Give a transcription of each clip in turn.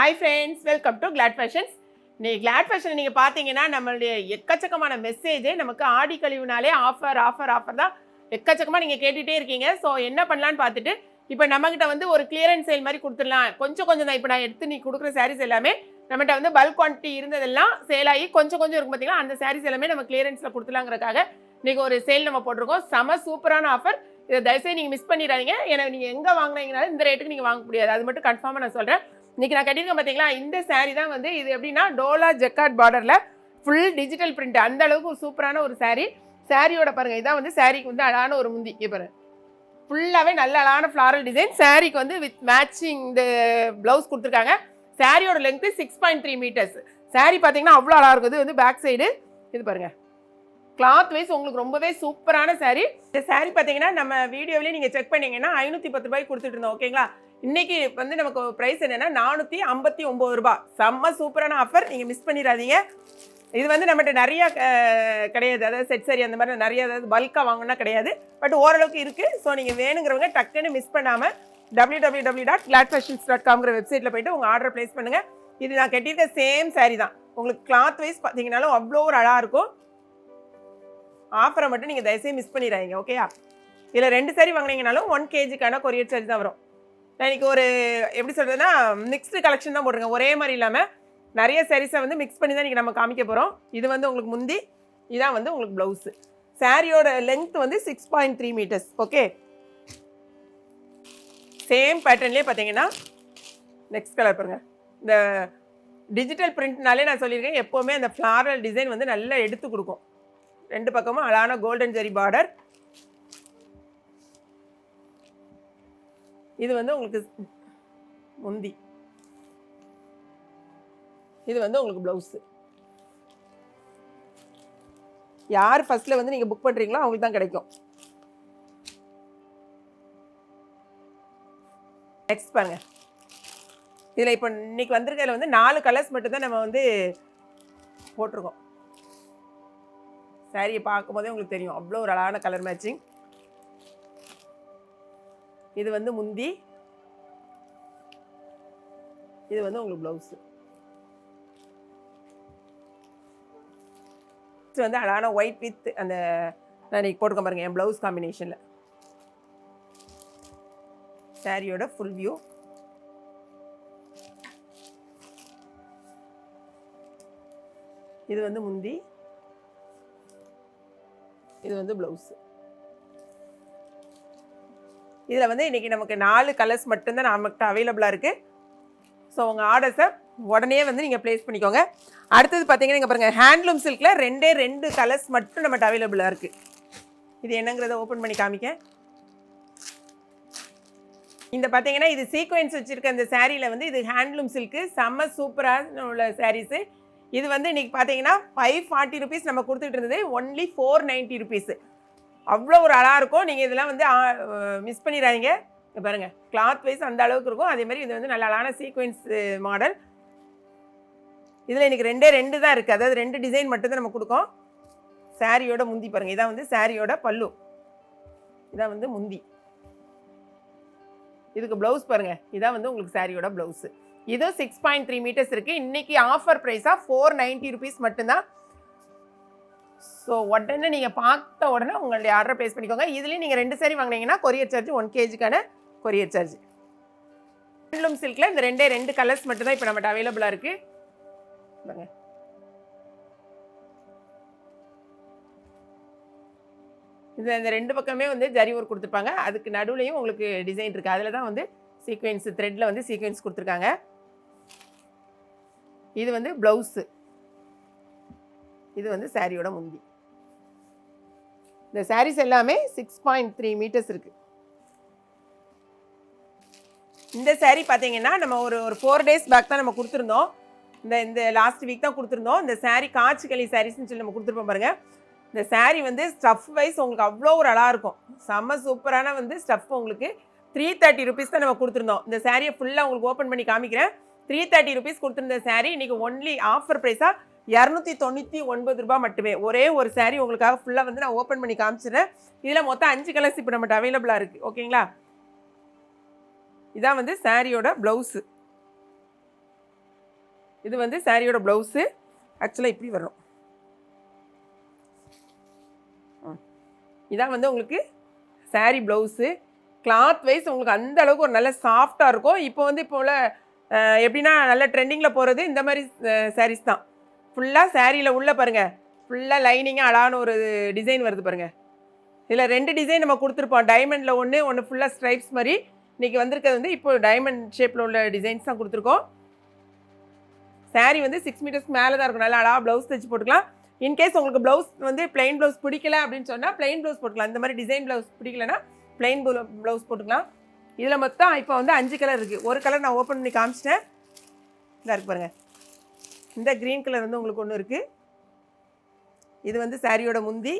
Hi friends welcome to Glad Fashions நீ Claude fashion நீங்கள் பார்த்தீங்கன்னா நம்மளுடைய எக்கச்சக்கமான மெசேஜே நமக்கு ஆடி கழிவுனாலே ஆஃபர் ஆஃபர் ஆஃபர் தான் எக்கச்சக்கமாக நீங்கள் கேட்டுகிட்டே இருக்கீங்க. ஸோ என்ன பண்ணலான்னு பார்த்துட்டு இப்போ நம்மகிட்ட வந்து ஒரு கிளியரன்ஸ் சேல் மாதிரி கொடுத்துடலாம். கொஞ்சம் கொஞ்சம் தான் இப்போ நான் எடுத்து நீ கொடுக்குற சாரீஸ் எல்லாமே நம்மகிட்ட வந்து பல்க் குவான்டிட்டி இருந்ததெல்லாம் சேல் ஆகி கொஞ்சம் கொஞ்சம் இருக்கும் பார்த்தீங்களா அந்த சாரீஸ் எல்லாமே நம்ம கிளியரன்ஸில் கொடுத்துலாங்கிறக்காக இன்றைக்கி ஒரு சேல் நம்ம போட்டிருக்கோம். செம சூப்பரான ஆஃபர் இதை தயவுசெய்து நீங்கள் மிஸ் பண்ணிடாதீங்க. ஏன்னா நீங்கள் எங்கே வாங்கினீங்கனாலும் இந்த ரேட்டுக்கு நீங்கள் வாங்க முடியாது. அது மட்டும் கன்ஃபார்மாக நான் சொல்கிறேன் இன்றைக்கி நான் கட்டியிருக்கேன் பார்த்தீங்களா இந்த சாரீ தான் வந்து இது எப்படின்னா டோலா ஜெக்காட் பார்டரில் ஃபுல் டிஜிட்டல் பிரிண்ட் அந்த அளவுக்கு ஒரு சூப்பரான ஒரு சாரீ சாரியோட பாருங்க இதான் வந்து சாரிக்கு வந்து அழகான ஒரு முந்தி. இப்போ ஃபுல்லாகவே நல்ல அழகான ஃப்ளாரல் டிசைன் சாரிக்கு வந்து வித் மேட்சிங் இந்த ப்ளவுஸ் கொடுத்துருக்காங்க. சாரியோட length six point three metres sari பார்த்தீங்கன்னா அவ்வளோ அழகாக இருக்குது. வந்து பேக் சைடு இது பாருங்கள் கிளாத் வைஸ் உங்களுக்கு ரொம்பவே சூப்பரான saree. இந்த saree பார்த்தீங்கன்னா நம்ம வீடியோவிலே நீங்கள் செக் பண்ணீங்கன்னா ஐநூற்றி பத்து ரூபாய்க்கு கொடுத்துட்டு இருந்தோம் ஓகேங்களா இன்னைக்கு வந்து நமக்கு ப்ரைஸ் என்னென்னா நானூற்றி ஐம்பத்தி ஒம்பது ரூபாய். செம்ம சூப்பரான ஆஃபர் நீங்கள் மிஸ் பண்ணிடாதீங்க. இது வந்து நம்மகிட்ட நிறைய கிடையாது. அதாவது செட் சரி அந்த மாதிரி நிறைய அதாவது பல்காக வாங்கினா கிடையாது. பட் ஓரளவுக்கு இருக்குது ஸோ நீங்கள் வேணுங்கிறவங்க டக்குன்னு மிஸ் பண்ணாமல் W W W dot Glad Fashions dot காம்ங்கிற வெப்சைட்டில் போயிட்டு உங்கள் ஆர்டர் ப்ளேஸ் பண்ணுங்கள் இது நான் கட்டியிருக்க சேம் saree தான். உங்களுக்கு கிளாத் வைஸ் பார்த்தீங்கனாலும் அவ்வளோ ஒரு அழகாக இருக்கும். ஆஃபரை மட்டும் நீங்கள் தயவுசெய்து மிஸ் பண்ணிடாதீங்க ஓகேயா இதில் ரெண்டு saree வாங்கினீங்கனாலும் ஒன் கேஜிக்கான கொரியர் சார்ஜ் தான் வரும். இன்றைக்கி இன்னைக்கு ஒரு எப்படி சொல்கிறதுனா மிக்ஸ்டு கலெக்ஷன் தான் போட்டிருக்கேன். ஒரே மாதிரி இல்லாமல் நிறைய சாரீஸை வந்து மிக்ஸ் பண்ணி தான் இன்றைக்கி நம்ம காமிக்க போகிறோம் இது வந்து உங்களுக்கு முந்தி இதான் வந்து உங்களுக்கு ப்ளவுஸு சாரியோட லென்த் வந்து six point three metres okay same பேட்டர்ன்லேயே பார்த்தீங்கன்னா நெக்ஸ்ட் கலர் பாருங்க. இந்த டிஜிட்டல் பிரிண்ட்னாலே நான் சொல்லியிருக்கேன் எப்போவுமே அந்த ஃப்ளாரல் டிசைன் வந்து நல்லா எடுத்து கொடுக்கும். ரெண்டு பக்கமும் அழகான கோல்டன் ஜெரி பார்டர் இது வந்து உங்களுக்கு முந்தி. இது வந்து உங்களுக்கு ப்ளவுஸு யார் ஃபஸ்ட்டில் வந்து நீங்கள் புக் பண்ணுறீங்களோ அவங்களுக்கு தான் கிடைக்கும். நெக்ஸ்ட் பாருங்க. இதில் இப்போ இன்னைக்கு வந்திருக்கிறதுல வந்து நாலு கலர்ஸ் மட்டும்தான் நம்ம வந்து போட்டிருக்கோம். சாரியை பார்க்கும்போதே உங்களுக்கு தெரியும். அவ்வளோ ஒரு அழகான கலர் மேட்சிங் இது வந்து முந்தி. இது வந்து உங்களுக்கு ப்ளவுஸு இது வந்து அழகான ஒயிட் வித் அந்த நான் இன்னைக்கு போட்டுக்க பாருங்க என் ப்ளவுஸ் காம்பினேஷனில் சாரியோட ஃபுல் வியூ இது வந்து முந்தி. இது வந்து ப்ளவுஸு இதில் வந்து இன்றைக்கி நமக்கு நாலு கலர்ஸ் மட்டும்தான் நமக்கு அவைலபிளாக இருக்குது ஸோ உங்கள் ஆர்டர்ஸை உடனே வந்து நீங்கள் ப்ளேஸ் பண்ணிக்கோங்க. அடுத்தது பார்த்தீங்கன்னா இங்கே பாருங்கள் ஹேண்ட்லூம் சில்கில் ரெண்டே ரெண்டு கலர்ஸ் மட்டும் நம்மகிட்ட அவைலபிளாக இருக்குது இது என்னங்கிறத ஓப்பன் பண்ணி காமிக்க. இந்த பார்த்தீங்கன்னா இது சீக்வென்ஸ் வச்சுருக்க இந்த சேரீயில் வந்து இது ஹேண்ட்லூம் சில்க்கு செம்ம சூப்பரான உள்ள சாரீஸு இது வந்து இன்றைக்கி பார்த்தீங்கன்னா ஃபைவ் ஃபார்ட்டி ருபீஸ் நம்ம கொடுத்துட்டு இருந்தது. ஒன்லி ஃபோர் நைன்ட்டி ருபீஸு அவ்வளோ ஒரு அழகாக இருக்கும். நீங்கள் இதெல்லாம் வந்து மிஸ் பண்ணிடாதீங்க. பாருங்கள் பாருங்க. கிளாத் வைஸ் அந்த அளவுக்கு இருக்கும். அதே மாதிரி இது வந்து நல்ல அழகான சீக்வென்ஸ் மாடல் இதில் இன்றைக்கி ரெண்டே ரெண்டு தான் இருக்குது அதாவது ரெண்டு டிசைன் மட்டும் தான் நம்ம கொடுக்கோம். சாரியோட முந்தி பாருங்கள் இதான் வந்து சாரியோட பல்லு. இதான் வந்து முந்தி. இதுக்கு ப்ளவுஸ் பாருங்கள் இதான் வந்து உங்களுக்கு சாரியோட ப்ளவுஸு இது சிக்ஸ் பாயிண்ட் த்ரீ மீட்டர்ஸ் இருக்குது இன்றைக்கி ஆஃபர் ப்ரைஸாக ஃபோர் நைன்ட்டி ருபீஸ் மட்டும்தான். ஸோ உடனே நீங்கள் பார்த்த உடனே உங்களுடைய ஆர்டர் ப்ளேஸ் பண்ணிக்கோங்க. இதுலேயும் நீங்கள் ரெண்டு சாரி வாங்கினீங்கன்னா கொரியர் சார்ஜ் ஒன் கேஜிக்கான கொரியர் சார்ஜ் ஹேண்ட்லூம் சில்கில் இந்த ரெண்டே ரெண்டு கலர்ஸ் மட்டும்தான் இப்போ நம்மகிட்ட அவைலபிளாக இருக்குது பாருங்க இது இந்த ரெண்டு பக்கமே வந்து ஜரி ஒர்க் கொடுத்துருப்பாங்க. அதுக்கு நடுவுலையும் உங்களுக்கு டிசைன் இருக்குது அதில் தான் வந்து சீக்வென்ஸ் த்ரெட்டில் வந்து சீக்வென்ஸ் கொடுத்துருக்காங்க. இது வந்து ப்ளவுஸு இது வந்து சாரியோட முந்தி. இந்த சாரீஸ் எல்லாமே சிக்ஸ் பாயிண்ட் த்ரீ மீட்டர்ஸ் இருக்குது இந்த சாரீ பார்த்தீங்கன்னா நம்ம ஒரு ஒரு ஃபோர் டேஸ் பேக் தான் நம்ம கொடுத்துருந்தோம். இந்த இந்த லாஸ்ட் வீக் தான் கொடுத்துருந்தோம். இந்த saree காய்ச்சிக்களி சாரீஸ்னு சொல்லி நம்ம கொடுத்துருப்போம் பாருங்கள் இந்த சாரீ வந்து ஸ்டஃப் வைஸ் உங்களுக்கு அவ்வளோ ஒரு அழகாக இருக்கும். செம்ம சூப்பரான வந்து ஸ்டஃப் உங்களுக்கு த்ரீ தேர்ட்டி ருபீஸ் தான் நம்ம கொடுத்துருந்தோம். இந்த சாரியை ஃபுல்லாக உங்களுக்கு ஓப்பன் பண்ணி காமிக்கிறேன். த்ரீ தேர்ட்டி ருபீஸ் கொடுத்துருந்த சாரீ இன்றைக்கி ஒன்லி ஆஃபர் ப்ரைஸாக இரநூத்தி தொண்ணூற்றி ஒன்பது ரூபாய் மட்டுமே. ஒரே ஒரு saree உங்களுக்காக ஃபுல்லாக வந்து நான் ஓப்பன் பண்ணி காமிச்சிடுறேன். இதில் மொத்தம் அஞ்சு கலர்ஸ் இப்போ நம்மகிட்ட அவைலபிளாக இருக்குது ஓகேங்களா? இதான் வந்து சாரியோட ப்ளவுஸு இது வந்து சாரியோட ப்ளவுஸு ஆக்சுவலாக இப்படி வரும் இதான் வந்து உங்களுக்கு சாரி ப்ளவுஸு கிளாத் வைஸ் உங்களுக்கு அந்த அளவுக்கு ஒரு நல்ல சாஃப்டாக இருக்கும். இப்போ வந்து இப்போ உள்ள எப்படின்னா நல்ல ட்ரெண்டிங்கில் போகிறது இந்த மாதிரி சாரீஸ் தான். ஃபுல்லாக சாரியில் உள்ளே பாருங்கள் ஃபுல்லாக லைனிங்காக அழகான ஒரு டிசைன் வருது பாருங்கள் இதில் ரெண்டு டிசைன் நம்ம கொடுத்துருப்போம். டைமண்டில் ஒன்று ஒன்று ஃபுல்லாக ஸ்ட்ரைப்ஸ் மாதிரி. இன்றைக்கி வந்திருக்கிறது வந்து இப்போ டைமண்ட் ஷேப்பில் உள்ள டிசைன்ஸ் தான் கொடுத்துருக்கோம். சாரீ வந்து சிக்ஸ் மீட்டர்ஸ்க்கு மேலே தான் இருக்கும். நல்லா அழகாக ப்ளவுஸ் தைச்சு போட்டுக்கலாம். இன்கேஸ் உங்களுக்கு ப்ளவுஸ் வந்து பிளைன் ப்ளவுஸ் பிடிக்கல அப்படின்னு சொன்னால் பிளைன் ப்ளவுஸ் போட்டுக்கலாம். இந்த மாதிரி டிசைன் ப்ளவுஸ் பிடிக்கலனா ப்ளவு ப்ளவுஸ் போட்டுக்கலாம். இதில் மொத்தம் இப்போ வந்து அஞ்சு கலர் இருக்குது ஒரு கலர் நான் ஓப்பன் பண்ணி காமிச்சிட்டேன். இதாக இருக்கு பாருங்கள் இந்த க்ரீன் கலர் வந்து உங்களுக்கு ஒன்று இருக்குது இது வந்து சாரியோட முந்தி.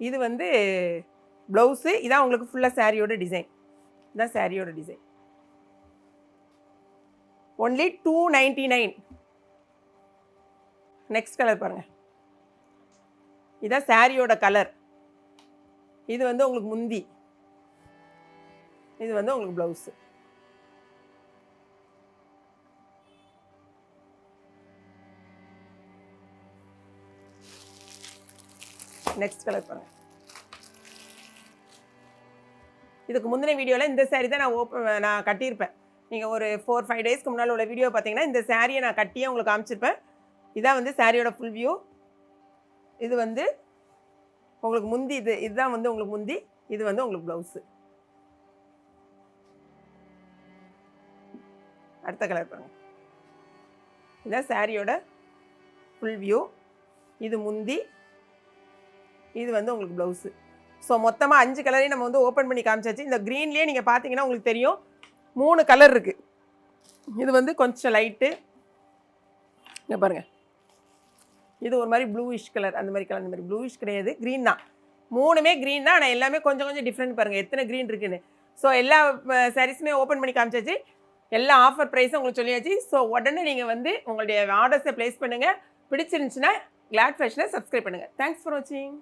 இது வந்து ப்ளவுஸு இதான் உங்களுக்கு ஃபுல்லாக சாரியோட டிசைன் இதான் சாரியோட design only two ninety nine next colour பாருங்கள் இதான் சாரியோட கலர் இது வந்து உங்களுக்கு முந்தி. இது வந்து உங்களுக்கு ப்ளவுஸு நெக்ஸ்ட் கலர் பாருங்க. இதுக்கு முந்தின வீடியோவில் இந்த saree தான் நான் ஓப்பன் நான் கட்டியிருப்பேன். நீங்கள் ஒரு ஃபோர் ஃபைவ் டேஸ்க்கு முன்னால் உள்ள வீடியோ பார்த்தீங்கன்னா இந்த சாரியை நான் கட்டியே உங்களுக்கு காமிச்சிருப்பேன். இதான் வந்து சாரியோட ஃபுல் வியூ இது வந்து உங்களுக்கு முந்தி இது இதுதான் வந்து உங்களுக்கு முந்தி இது வந்து உங்களுக்கு ப்ளவுஸு அடுத்த கலர் பாருங்க. இதான் சாரியோட ஃபுல் வியூ இது முந்தி. இது வந்து உங்களுக்கு ப்ளவுஸு ஸோ மொத்தமாக அஞ்சு கலரையும் நம்ம வந்து ஓப்பன் பண்ணி காமிச்சாச்சு. இந்த க்ரீன்லேயே நீங்கள் பார்த்தீங்கன்னா உங்களுக்கு தெரியும். மூணு கலர் இருக்குது இது வந்து கொஞ்சம் லைட்டு இங்கே பாருங்கள் இது ஒரு மாதிரி ப்ளூயிஷ் கலர் அந்த மாதிரி கலர் அந்த மாதிரி ப்ளூயிஷ் கிடையாது. க்ரீன் தான். மூணுமே க்ரீன் தான். ஆனால் எல்லாமே கொஞ்சம் கொஞ்சம் டிஃப்ரெண்ட் பாருங்கள் எத்தனை க்ரீன் இருக்குன்னு. ஸோ எல்லா சாரீஸுமே ஓப்பன் பண்ணி காமிச்சாச்சு. எல்லா ஆஃபர் ப்ரைஸும் உங்களுக்கு சொல்லியாச்சு. ஸோ உடனே நீங்கள் வந்து உங்களுடைய ஆர்டர்ஸை ப்ளேஸ் பண்ணுங்கள் பிடிச்சிருந்துச்சுன்னா கிளாட் ஃபேஷனை சப்ஸ்கிரைப் பண்ணுங்கள் தேங்க்ஸ் ஃபார் வாட்சிங்